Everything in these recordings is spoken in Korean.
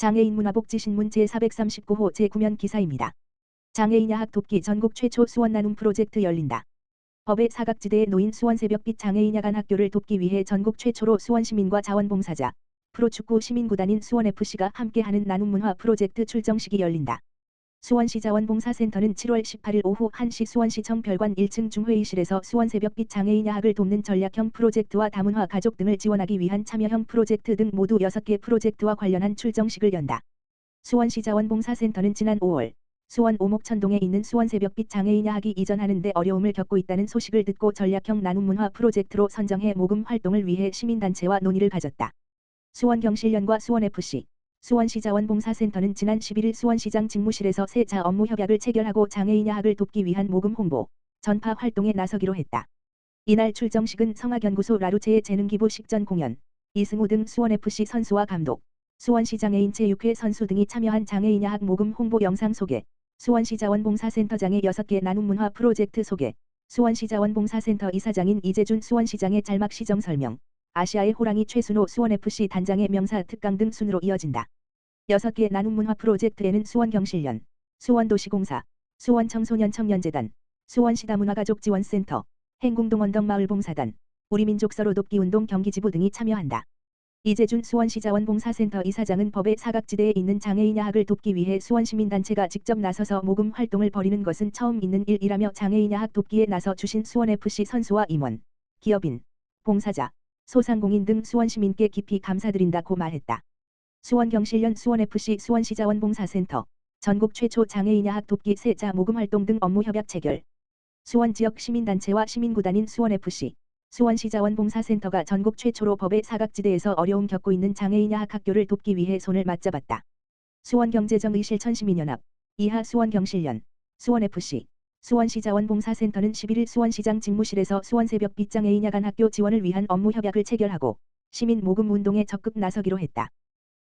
장애인 문화복지신문 제439호 제9면 기사입니다. 장애인 야학 돕기 전국 최초 수원 나눔 프로젝트 열린다. 법의 사각지대에 놓인 수원 새벽빛 장애인 야간 학교를 돕기 위해 전국 최초로 수원 시민과 자원봉사자, 프로축구 시민구단인 수원FC가 함께하는 나눔 문화 프로젝트 출정식이 열린다. 수원시 자원봉사센터는 7월 18일 오후 1시 수원시청 별관 1층 중회의실에서 수원 새벽빛 장애인 야학을 돕는 전략형 프로젝트와 다문화 가족 등을 지원하기 위한 참여형 프로젝트 등 모두 6개 프로젝트와 관련한 출정식을 연다. 수원시 자원봉사센터는 지난 5월 수원 오목천동에 있는 수원 새벽빛 장애인 야학이 이전하는 데 어려움을 겪고 있다는 소식을 듣고 전략형 나눔 문화 프로젝트로 선정해 모금 활동을 위해 시민단체와 논의를 가졌다. 수원경실련과 수원FC 수원시 자원봉사센터는 지난 11일 수원시장 직무실에서 세자 업무 협약을 체결하고 장애인 야학을 돕기 위한 모금 홍보, 전파 활동에 나서기로 했다. 이날 출정식은 성악연구소 라루체의 재능기부 식전 공연, 이승우 등 수원FC 선수와 감독, 수원시 장애인 체육회 선수 등이 참여한 장애인 야학 모금 홍보 영상 소개, 수원시 자원봉사센터장의 6개 나눔 문화 프로젝트 소개, 수원시 자원봉사센터 이사장인 이재준 수원시장의 잘막 시정 설명, 아시아의 호랑이 최순호 수원FC 단장의 명사 특강 등 순으로 이어진다. 6개 나눔 문화 프로젝트에는 수원경실련, 수원도시공사, 수원청소년 청년재단, 수원시다문화가족지원센터, 행궁동 언덕마을봉사단, 우리민족 서로 돕기 운동 경기지부 등이 참여한다. 이재준 수원시자원봉사센터 이사장은 법의 사각지대에 있는 장애인 야학을 돕기 위해 수원시민단체가 직접 나서서 모금 활동을 벌이는 것은 처음 있는 일이라며 장애인 야학 돕기에 나서 주신 수원FC 선수와 임원, 기업인, 봉사자, 소상공인 등 수원시민께 깊이 감사드린다고 말했다. 수원경실련 수원FC 수원시자원봉사센터 전국 최초 장애인 야학 돕기 세자 모금 활동 등 업무 협약 체결 수원 지역 시민단체와 시민구단인 수원FC 수원시자원봉사센터가 전국 최초로 법의 사각지대에서 어려움 겪고 있는 장애인 야학 학교를 돕기 위해 손을 맞잡았다. 수원경제정의실 천시민연합 이하 수원경실련 수원FC 수원시 자원봉사센터는 11일 수원시장 직무실에서 수원새벽빛 장애인 야간 학교 지원을 위한 업무 협약을 체결하고 시민 모금 운동에 적극 나서기로 했다.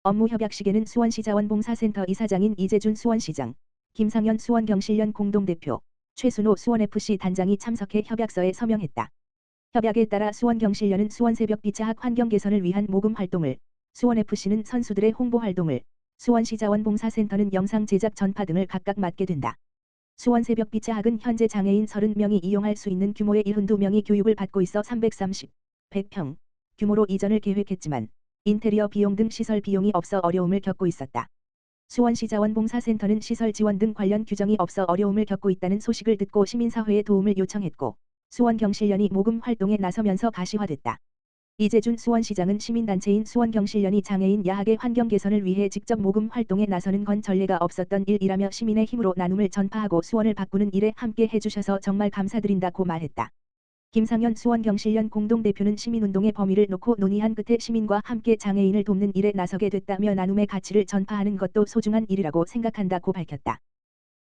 업무 협약식에는 수원시 자원봉사센터 이사장인 이재준 수원시장, 김상현 수원경실련 공동대표, 최순호 수원FC 단장이 참석해 협약서에 서명했다. 협약에 따라 수원경실련은 수원새벽빛자학 환경 개선을 위한 모금 활동을, 수원FC는 선수들의 홍보 활동을, 수원시 자원봉사센터는 영상 제작 전파 등을 각각 맡게 된다. 수원 새벽빛자학은 현재 장애인 30명이 이용할 수 있는 규모의 72명이 교육을 받고 있어 330, 100평 규모로 이전을 계획했지만 인테리어 비용 등 시설 비용이 없어 어려움을 겪고 있었다. 수원시 자원봉사센터는 시설 지원 등 관련 규정이 없어 어려움을 겪고 있다는 소식을 듣고 시민사회에 도움을 요청했고 수원경실련이 모금 활동에 나서면서 가시화됐다. 이재준 수원시장은 시민단체인 수원경실련이 장애인 야학의 환경 개선을 위해 직접 모금 활동에 나서는 건 전례가 없었던 일이라며 시민의 힘으로 나눔을 전파하고 수원을 바꾸는 일에 함께 해주셔서 정말 감사드린다고 말했다. 김상현 수원경실련 공동대표는 시민운동의 범위를 놓고 논의한 끝에 시민과 함께 장애인을 돕는 일에 나서게 됐다며 나눔의 가치를 전파하는 것도 소중한 일이라고 생각한다고 밝혔다.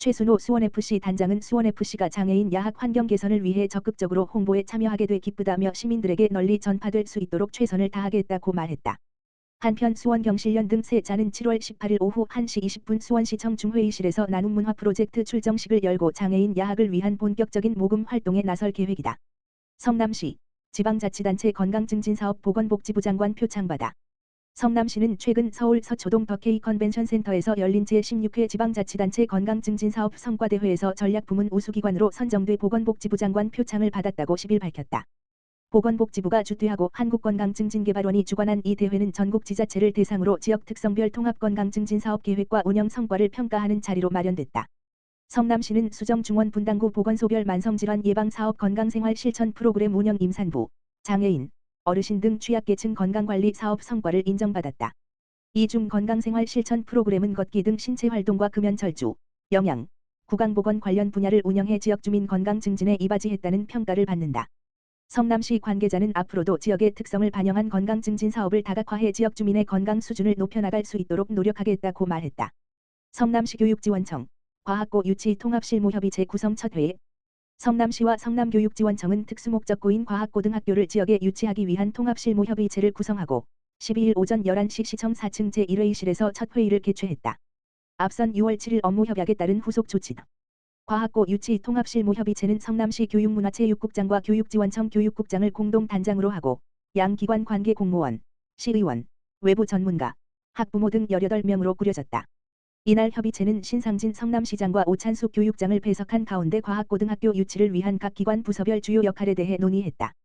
최순호 수원FC 단장은 수원FC가 장애인 야학 환경 개선을 위해 적극적으로 홍보에 참여하게 돼 기쁘다며 시민들에게 널리 전파될 수 있도록 최선을 다하겠다고 말했다. 한편 수원경실련 등 세 자는 7월 18일 오후 1시 20분 수원시청 중회의실에서 나눔 문화 프로젝트 출정식을 열고 장애인 야학을 위한 본격적인 모금 활동에 나설 계획이다. 성남시 지방자치단체 건강증진사업 보건복지부 장관 표창받아 성남시는 최근 서울 서초동 더케이 컨벤션 센터에서 열린 제16회 지방자치단체 건강증진사업 성과대회에서 전략부문 우수기관으로 선정돼 보건복지부 장관 표창을 받았다고 10일 밝혔다. 보건복지부가 주최하고 한국건강증진개발원이 주관한 이 대회는 전국 지자체를 대상으로 지역 특성별 통합건강증진사업 계획과 운영 성과를 평가하는 자리로 마련됐다. 성남시는 수정중원 분당구 보건소별 만성질환 예방사업 건강생활 실천 프로그램 운영 임산부, 장애인, 어르신 등 취약계층 건강관리 사업 성과를 인정받았다. 이중 건강생활 실천 프로그램은 걷기 등 신체 활동과 금연 철주, 영양, 구강보건 관련 분야를 운영해 지역 주민 건강 증진에 이바지했다는 평가를 받는다. 성남시 관계자는 앞으로도 지역의 특성을 반영한 건강 증진 사업을 다각화해 지역 주민의 건강 수준을 높여나갈 수 있도록 노력하겠다고 말했다. 성남시 교육지원청, 과학고 유치 통합실무협의 재구성 첫 회에 성남시와 성남교육지원청은 특수목적고인 과학고등학교를 지역에 유치하기 위한 통합실무협의체를 구성하고 12일 오전 11시 시청 4층 제1회의실에서 첫 회의를 개최했다. 앞선 6월 7일 업무협약에 따른 후속 조치다. 과학고 유치 통합실무협의체는 성남시 교육문화체육국장과 교육지원청 교육국장을 공동 단장으로 하고 양 기관 관계 공무원, 시의원, 외부 전문가, 학부모 등 18명으로 꾸려졌다. 이날 협의체는 신상진 성남시장과 오찬수 교육장을 배석한 가운데 과학고등학교 유치를 위한 각 기관 부서별 주요 역할에 대해 논의했다.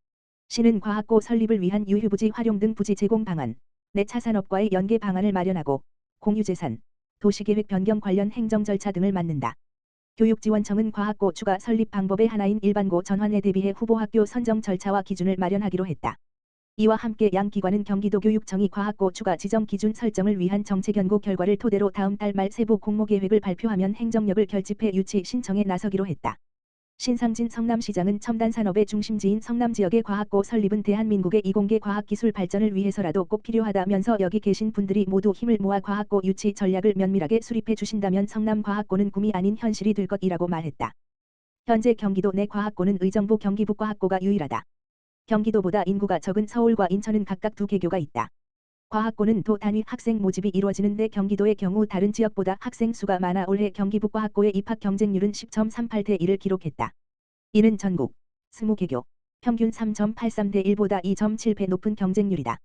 시는 과학고 설립을 위한 유휴부지 활용 등 부지 제공 방안, 내차 산업과의 연계 방안을 마련하고 공유재산, 도시계획 변경 관련 행정 절차 등을 맡는다. 교육지원청은 과학고 추가 설립 방법의 하나인 일반고 전환에 대비해 후보 학교 선정 절차와 기준을 마련하기로 했다. 이와 함께 양 기관은 경기도 교육청이 과학고 추가 지정 기준 설정을 위한 정책 연구 결과를 토대로 다음 달 말 세부 공모 계획을 발표하면 행정력을 결집해 유치 신청에 나서기로 했다. 신상진 성남시장은 첨단 산업의 중심지인 성남 지역의 과학고 설립은 대한민국의 이공계 과학기술 발전을 위해서라도 꼭 필요하다면서 여기 계신 분들이 모두 힘을 모아 과학고 유치 전략을 면밀하게 수립해 주신다면 성남 과학고는 꿈이 아닌 현실이 될 것이라고 말했다. 현재 경기도 내 과학고는 의정부 경기부 과학고가 유일하다. 경기도보다 인구가 적은 서울과 인천은 각각 두 개교가 있다. 과학고는 도 단위 학생 모집이 이루어지는데 경기도의 경우 다른 지역보다 학생 수가 많아 올해 경기부 과학고의 입학 경쟁률은 10.38대 1을 기록했다. 이는 전국 20개교 평균 3.83대 1보다 2.7배 높은 경쟁률이다.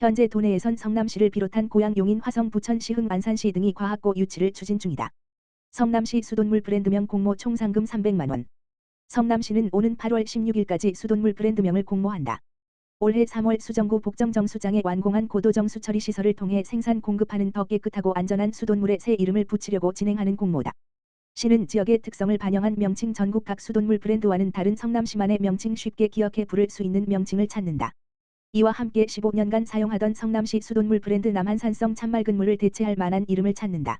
현재 도내에선 성남시를 비롯한 고양 용인 화성 부천 시 흥 안산시 등이 과학고 유치를 추진 중이다. 성남시 수돗물 브랜드명 공모 총 상금 300만원. 성남시는 오는 8월 16일까지 수돗물 브랜드명을 공모한다. 올해 3월 수정구 복정정수장에 완공한 고도정수 처리 시설을 통해 생산 공급하는 더 깨끗하고 안전한 수돗물에 새 이름을 붙이려고 진행하는 공모다. 시는 지역의 특성을 반영한 명칭 전국 각 수돗물 브랜드와는 다른 성남시만의 명칭 쉽게 기억해 부를 수 있는 명칭을 찾는다. 이와 함께 15년간 사용하던 성남시 수돗물 브랜드 남한산성 참맑은 물을 대체할 만한 이름을 찾는다.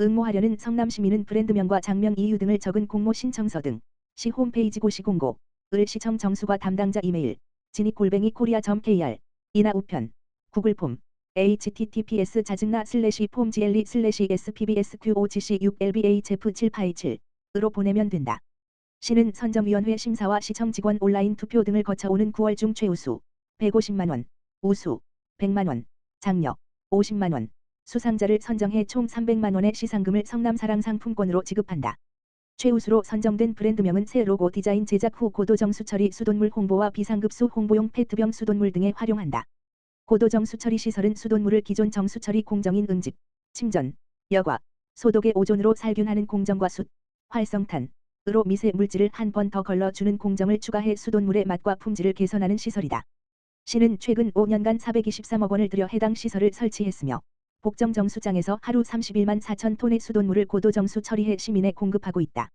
응모하려는 성남시민은 브랜드명과 장명 이유 등을 적은 공모 신청서 등 시 홈페이지 고시 공고, 을 시청 정수과 담당자 이메일, 진입골뱅이 코리아.kr 이나 우편 구글 폼 https 자증나 슬래시 폼 glE 슬래시 spbsqogc 6lbhf787 으로 보내면 된다. 시는 선정위원회 심사와 시청 직원 온라인 투표 등을 거쳐 오는 9월 중 최우수 150만원, 우수 100만원, 장려 50만원, 수상자를 선정해 총 300만원의 시상금을 성남사랑 상품권으로 지급한다. 최우수로 선정된 브랜드명은 새 로고 디자인 제작 후 고도 정수 처리 수돗물 홍보와 비상급수 홍보용 페트병 수돗물 등에 활용한다. 고도 정수 처리 시설은 수돗물을 기존 정수 처리 공정인 응집, 침전, 여과, 소독의 오존으로 살균하는 공정과 숯, 활성탄, 으로 미세 물질을 한 번 더 걸러주는 공정을 추가해 수돗물의 맛과 품질을 개선하는 시설이다. 시는 최근 5년간 423억 원을 들여 해당 시설을 설치했으며 복정정수장에서 하루 31만 4천 톤의 수돗물을 고도정수 처리해 시민에 공급하고 있다.